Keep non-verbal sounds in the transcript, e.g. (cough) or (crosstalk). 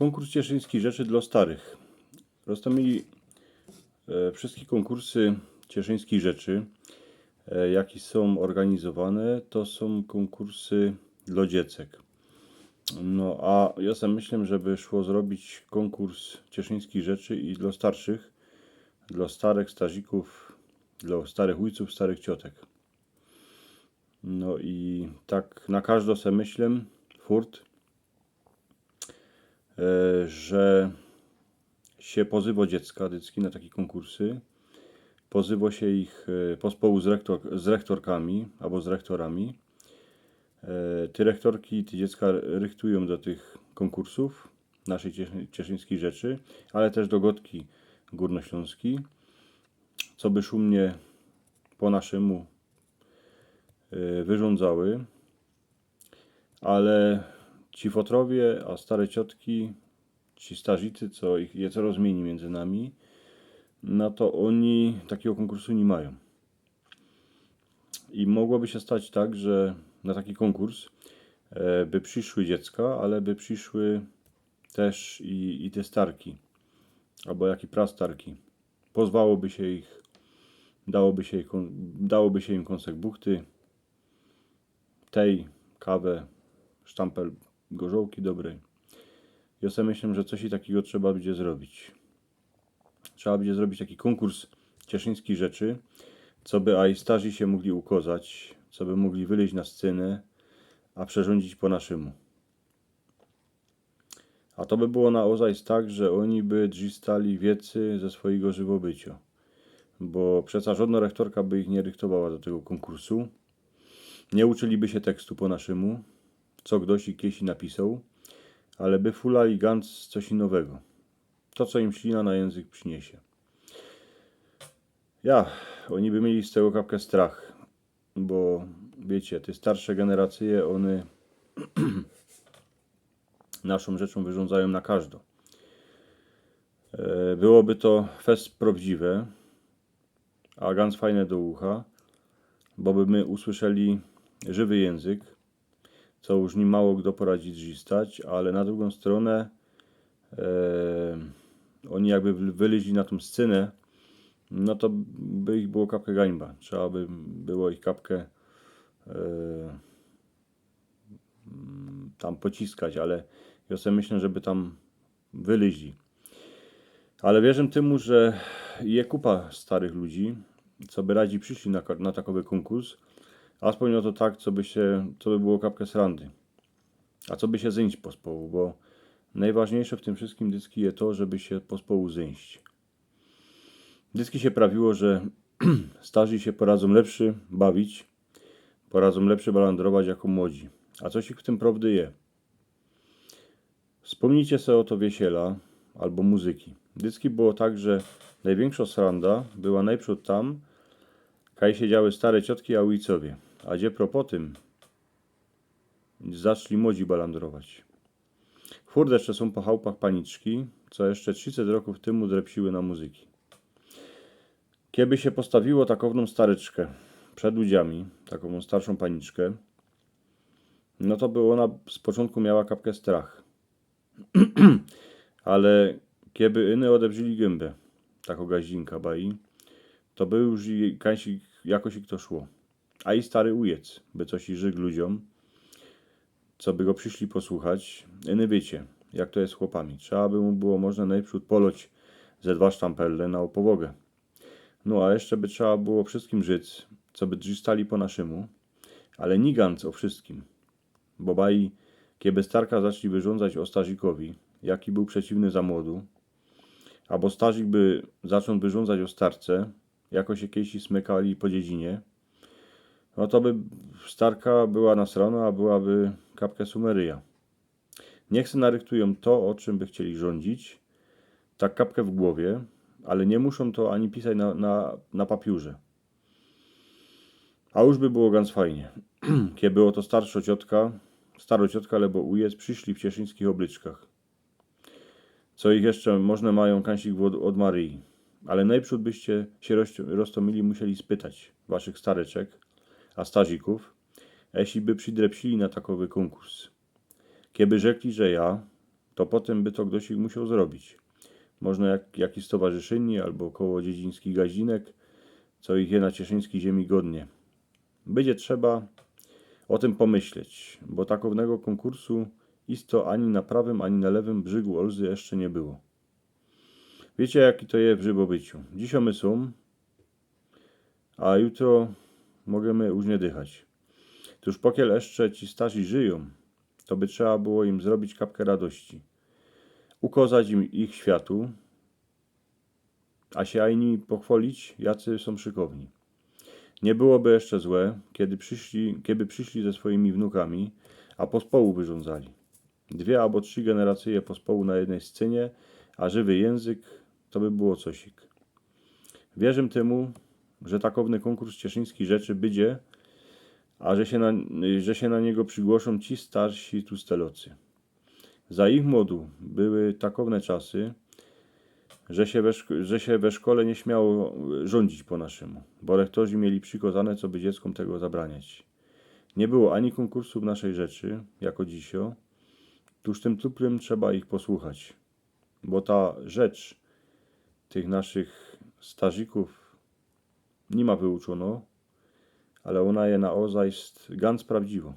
Konkurs Cieszyński Rzeczy dla Starych. Roztomili e, wszystkie konkursy Cieszyńskich Rzeczy, e, jakie są organizowane, to są konkursy dla dziecek. No a ja sam myślę, żeby szło zrobić konkurs Cieszyńskich Rzeczy i dla starszych, dla starych stazików, dla starych ojców, starych ciotek. No i tak na każdą se myślę, furt, że się pozywa dziecka, dziecki na takie konkursy. Pozywa się ich e, pospołu z, rektor, z rektorkami albo z rektorami. E, Te rektorki, te dziecka rychtują do tych konkursów naszej Cieszy- cieszyńskiej rzeczy, ale też do Gotki Górnośląskiej, co by szumnie po naszemu e, wyrządzały. Ale ci fotrowie, a stare ciotki, ci starzycy, co ich je co rozmieni między nami, no to oni takiego konkursu nie mają. I mogłoby się stać tak, że na taki konkurs e, by przyszły dziecka, ale by przyszły też i, i te starki, albo jak i prastarki. Pozwałoby się ich, dałoby się, dałoby się im kąsek buchty, tej, kawę, sztampel gorzołki dobrej. Ja sobie myślę, że coś takiego trzeba będzie zrobić. Trzeba będzie zrobić taki konkurs cieszyńskich rzeczy, co by aj starzy się mogli ukozać, co by mogli wyleźć na scenę, a przerządzić po naszemu. A to by było na ozajs tak, że oni by drzistali wiecy ze swojego żywobycia. Bo przecież żadna rektorka by ich nie rychtowała do tego konkursu. Nie uczyliby się tekstu po naszemu, co ktoś i kiesi napisał, ale by fulali gans coś innego. To, co im ślina na język przyniesie. Ja, oni by mieli z tego kapkę strach, bo wiecie, te starsze generacje, one (clears throat) naszą rzeczą wyrządzają na każdą. E, Byłoby to fest prawdziwe, a ganz fajne do ucha, bo by my usłyszeli żywy język, co już nie mało kto poradzi drzistać, ale na drugą stronę e, oni jakby wy- wyleźli na tą scenę, no to by ich było kapkę gańba. Trzeba by było ich kapkę e, mm, tam pociskać, ale ja sobie myślę, żeby tam wyleźli. Ale wierzę temu, że je kupa starych ludzi, co by radzi przyszli na, na takowy konkurs, a spełniło to tak, co by się, co by było kapkę srandy. A co by się zyńć pospołu, bo najważniejsze w tym wszystkim dyski jest to, żeby się pospołu zyńść. Dyski się prawiło, że (clears throat) starzy się poradzą lepszy bawić, poradzą lepszy balandrować jako młodzi. A coś ich w tym prawdy je. Wspomnijcie sobie o to wiesiela albo muzyki. Dyski było tak, że największa sranda była najprzód tam, kaj siedziały stare ciotki a ujcowie. A gdzie pro tym zaczęli młodzi balandrować. Furde jeszcze są po chałupach paniczki, co jeszcze 30 roków temu drepsiły na muzyki. Kiedy się postawiło takowną staryczkę przed ludziami, taką starszą paniczkę, no to by ona z początku miała kapkę strach. (clears throat) Ale kiedy inne odebrzeli gębę, taką gaździnka bai, to by już i kańsi jakoś i kto szło. A i stary ujec, by coś i żyg ludziom, co by go przyszli posłuchać. Iny wiecie, jak to jest z chłopami. Trzeba by mu było można najprzód poloć ze dwa sztampelle na opowogę. No a jeszcze by trzeba było wszystkim żyć, co by drzistali po naszemu, ale niganc o wszystkim. Bo baj, kiedy starka zaczęli wyrządzać o Stazikowi, jaki był przeciwny za młodu, albo Stazik by zaczął wyrządzać o starce, jako się kiesi smykali po dziedzinie, no to by starka była nasrana, a byłaby kapkę sumeryja. Niech se narychtują to, o czym by chcieli rządzić, tak kapkę w głowie, ale nie muszą to ani pisać na, na, na papiurze. A już by było ganz fajnie. (clears throat) Kiedy było to starsza ciotka, starociotka, albo ujec, przyszli w cieszyńskich oblyczkach. Co ich jeszcze można mają kańsik od, Maryi. Ale najprzód byście się roz- roztomili musieli spytać waszych stareczek, a stazików, jeśli by przydrepsili na takowy konkurs. Kiedy rzekli, że ja, to potem by to ktoś ich musiał zrobić. Można jak, jakiś stowarzyszyni albo koło dziedziński gazinek, co ich je na cieszyńskiej ziemi godnie. Będzie trzeba o tym pomyśleć, bo takownego konkursu isto ani na prawym, ani na lewym brzegu Olzy jeszcze nie było. Wiecie, jaki to jest w żywobyciu. Dzisiaj my są, a jutro możemy już nie dychać. Tuż pokiel jeszcze ci starzy żyją, to by trzeba było im zrobić kapkę radości. Ukazać im ich światu, a się ani pochwalić, jacy są szykowni. Nie byłoby jeszcze złe, kiedy przyszli, kiedy przyszli ze swoimi wnukami, a pospołu wyrządzali. Dwie albo trzy generacje pospołu na jednej scenie, a żywy język, to by było cosik. Wierzę temu, że takowny konkurs cieszyński rzeczy będzie, a że się na, że się na niego przygłoszą ci starsi tustelocy. Za ich młodu były takowne czasy, że się, we, że się we szkole nie śmiało rządzić po naszemu, bo rektorzy mieli przykazane, co by dzieckom tego zabraniać. Nie było ani konkursu w naszej rzeczy, jako dzisio, tuż tym tuplem trzeba ich posłuchać, bo ta rzecz tych naszych starzików nie ma wyuczono, ale ona je na oza jest ganz prawdziwo.